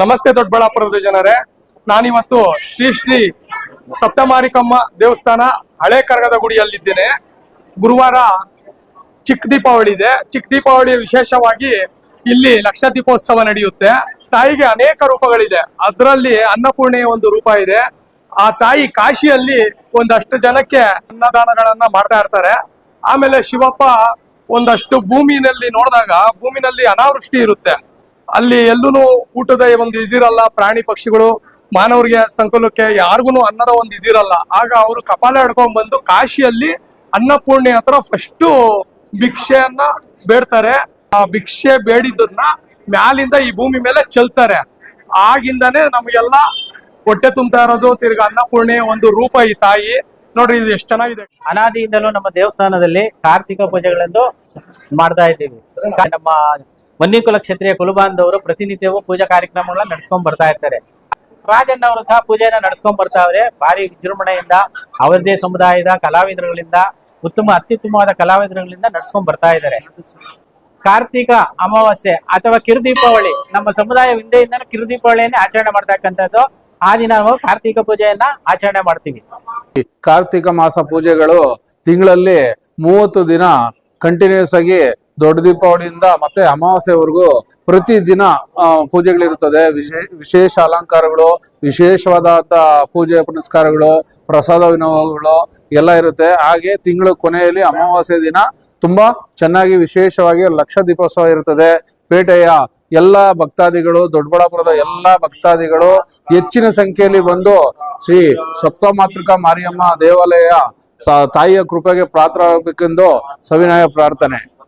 ನಮಸ್ತೆ ದೊಡ್ಡಬಳ್ಳಾಪುರದ ಜನರೇ. ನಾನಿವತ್ತು ಶ್ರೀ ಶ್ರೀ ಸಪ್ತಮಾರಿಕಮ್ಮ ದೇವಸ್ಥಾನ ಹಳೆ ಕರಗದ ಗುಡಿಯಲ್ಲಿದ್ದೇನೆ. ಗುರುವಾರ ಚಿಕ್ಕ ದೀಪಾವಳಿ ಇದೆ. ಚಿಕ್ಕ ದೀಪಾವಳಿ ವಿಶೇಷವಾಗಿ ಇಲ್ಲಿ ಲಕ್ಷ ದೀಪೋತ್ಸವ ನಡೆಯುತ್ತೆ. ತಾಯಿಗೆ ಅನೇಕ ರೂಪಗಳಿದೆ. ಅದರಲ್ಲಿ ಅನ್ನಪೂರ್ಣೆಯ ಒಂದು ರೂಪ ಇದೆ. ಆ ತಾಯಿ ಕಾಶಿಯಲ್ಲಿ ಒಂದಷ್ಟು ಜನಕ್ಕೆ ಅನ್ನದಾನಗಳನ್ನ ಮಾಡ್ತಾ ಇರ್ತಾರೆ. ಆಮೇಲೆ ಶಿವಪ್ಪ ಒಂದಷ್ಟು ಭೂಮಿನಲ್ಲಿ ನೋಡಿದಾಗ ಭೂಮಿನಲ್ಲಿ ಅನಾವೃಷ್ಟಿ ಇರುತ್ತೆ. ಅಲ್ಲಿ ಎಲ್ಲೂ ಊಟದ ಒಂದು ಇದಿರಲ್ಲ, ಪ್ರಾಣಿ ಪಕ್ಷಿಗಳು, ಮಾನವರಿಗೆ ಸಂಕುಲಕ್ಕೆ ಯಾರಿಗೂ ಅನ್ನದ ಒಂದು ಇದಿರಲ್ಲ. ಆಗ ಅವರು ಕಪಾಲ ಹಿಡ್ಕೊಂಡ್ ಬಂದು ಕಾಶಿಯಲ್ಲಿ ಅನ್ನಪೂರ್ಣಿ ಹತ್ರ ಫಸ್ಟ್ ಭಿಕ್ಷೆಯನ್ನ ಬೇಡ್ತಾರೆ. ಆ ಭಿಕ್ಷೆ ಬೇಡಿದ್ದನ್ನ ಮ್ಯಾಲಿಂದ ಈ ಭೂಮಿ ಮೇಲೆ ಚೆಲ್ತಾರೆ. ಆಗಿಂದಾನೆ ನಮಗೆಲ್ಲ ಹೊಟ್ಟೆ ತುಂಬ್ತಾ ಇರೋದು, ತಿರ್ಗ ಅನ್ನಪೂರ್ಣೆ ಒಂದು ರೂಪ ಈ ತಾಯಿ. ನೋಡ್ರಿ ಇದು ಎಷ್ಟು ಚೆನ್ನಾಗಿದೆ. ಅನಾದಿಯಿಂದಲೂ ನಮ್ಮ ದೇವಸ್ಥಾನದಲ್ಲಿ ಕಾರ್ತಿಕ ಪೂಜೆಗಳೆಂದು ಮಾಡ್ತಾ ಇದ್ದೀವಿ. ನಮ್ಮ ವನ್ನಿಕುಲ ಕ್ಷತ್ರಿಯ ಕುಲಬಾಂಧವರು ಪ್ರತಿನಿತ್ಯವೂ ಪೂಜಾ ಕಾರ್ಯಕ್ರಮಗಳನ್ನ ನಡ್ಸ್ಕೊಂಡ್ ಬರ್ತಾ ಇರ್ತಾರೆ. ರಾಜಣ್ಣ ಅವರು ಸಹ ಪೂಜೆನ ನಡ್ಸ್ಕೊಂಡ್ ಬರ್ತಾವ್ರೆ. ಭಾರಿ ವಿಜೃಂಭಣೆಯಿಂದ, ಅವರದೇ ಸಮುದಾಯದ ಕಲಾವಿದರುಗಳಿಂದ, ಉತ್ತಮ, ಅತ್ಯುತ್ತಮವಾದ ಕಲಾವಿದರುಗಳಿಂದ ನಡ್ಸ್ಕೊಂಡ್ ಬರ್ತಾ ಇದ್ದಾರೆ. ಕಾರ್ತಿಕ ಅಮಾವಾಸ್ಯೆ ಅಥವಾ ಕಿರುದೀಪಾವಳಿ, ನಮ್ಮ ಸಮುದಾಯ ಹಿಂದೆಯಿಂದನೂ ಕಿರುದೀಪಾವಳಿಯನ್ನೇ ಆಚರಣೆ ಮಾಡ್ತಕ್ಕಂಥದ್ದು. ಆ ದಿನ ನಾವು ಕಾರ್ತಿಕ ಪೂಜೆಯನ್ನ ಆಚರಣೆ ಮಾಡ್ತೀವಿ. ಕಾರ್ತಿಕ ಮಾಸ ಪೂಜೆಗಳು ತಿಂಗಳಲ್ಲಿ ಮೂವತ್ತು ದಿನ ಕಂಟಿನ್ಯೂಸ್ ಆಗಿ ದೊಡ್ಡ ದೀಪಾವಳಿಯಿಂದ ಮತ್ತೆ ಅಮಾವಾಸ್ಯೆವರೆಗೂ ಪ್ರತಿ ದಿನ ಪೂಜೆಗಳಿರುತ್ತದೆ. ವಿಶೇ- ವಿಶೇಷ ಅಲಂಕಾರಗಳು ವಿಶೇಷವಾದಂತಹ ಪೂಜೆ ಪುನಸ್ಕಾರಗಳು, ಪ್ರಸಾದ ವಿನಿಯೋಗಗಳು ಎಲ್ಲ ಇರುತ್ತೆ. ಹಾಗೆ ತಿಂಗಳ ಕೊನೆಯಲ್ಲಿ ಅಮಾವಾಸ್ಯೆ ದಿನ ತುಂಬಾ ಚೆನ್ನಾಗಿ ವಿಶೇಷವಾಗಿ ಲಕ್ಷ ದೀಪೋತ್ಸವ ಇರುತ್ತದೆ. ಪೇಟೆಯ ಎಲ್ಲ ಭಕ್ತಾದಿಗಳು, ದೊಡ್ಡಬಳ್ಳಾಪುರದ ಎಲ್ಲ ಭಕ್ತಾದಿಗಳು ಹೆಚ್ಚಿನ ಸಂಖ್ಯೆಯಲ್ಲಿ ಬಂದು ಶ್ರೀ ಸಪ್ತಮಾತೃಕಾ ಮಾರಿಯಮ್ಮ ದೇವಾಲಯ ತಾಯಿಯ ಕೃಪೆಗೆ ಪಾತ್ರರಾಗಬೇಕೆಂದು ಸವಿನಯ ಪ್ರಾರ್ಥನೆ.